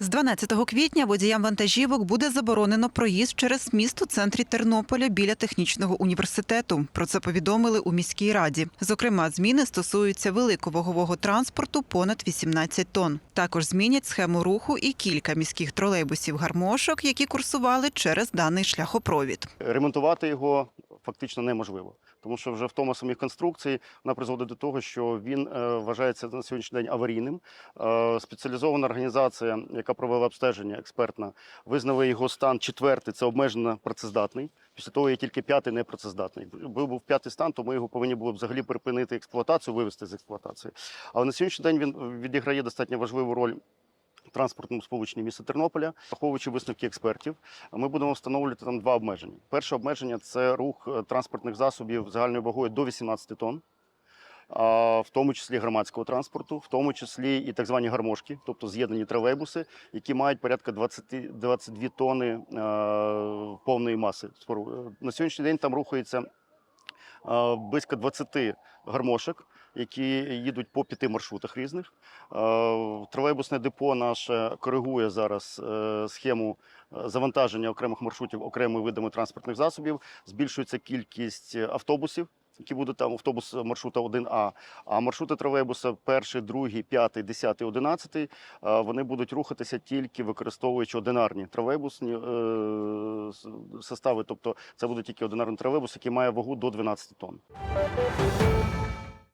З 12 квітня водіям вантажівок буде заборонено проїзд через міст у центрі Тернополя біля технічного університету. Про це повідомили у міській раді. Зокрема, зміни стосуються великовагового транспорту понад 18 тонн. Також змінять схему руху і кілька міських тролейбусів гармошок, які курсували через даний шляхопровід. Ремонтувати його фактично неможливо, тому що вже втома самих конструкцій вона призводить до того, що він е, вважається на сьогоднішній день аварійним. Е, Спеціалізована організація, яка провела обстеження експертна, визнала його стан четвертий, це обмежено працездатний. Після того є тільки п'ятий непрацездатний. Якби був п'ятий стан, то ми його повинні були б взагалі припинити експлуатацію, вивести з експлуатації. Але на сьогоднішній день він відіграє достатньо важливу роль в транспортному сполученні міста Тернополя, враховуючи висновки експертів, ми будемо встановлювати там два обмеження. Перше обмеження це рух е, транспортних засобів загальною вагою до 18 тонн. В тому числі громадського транспорту, в тому числі і так звані гармошки, тобто з'єднані тролейбуси, які мають порядка 20, 22 тонни е, повної маси. спору- На сьогоднішній день там рухається е, близько 20 гармошок, які їдуть по п'яти маршрутах різних. Е, Тролейбусне депо наше коригує зараз е, схему е, завантаження окремих маршрутів окремими видами транспортних засобів. Збільшується кількість е, автобусів. Які будуть там автобус маршрута 1А, а маршрути тролейбуса перший, другий, п'ятий, десятий, одинадцятий, е, вони будуть рухатися тільки використовуючи одинарні тролейбусні е, состави. Тобто це буде тільки одинарний тролейбус, який має вагу до 12 тонн.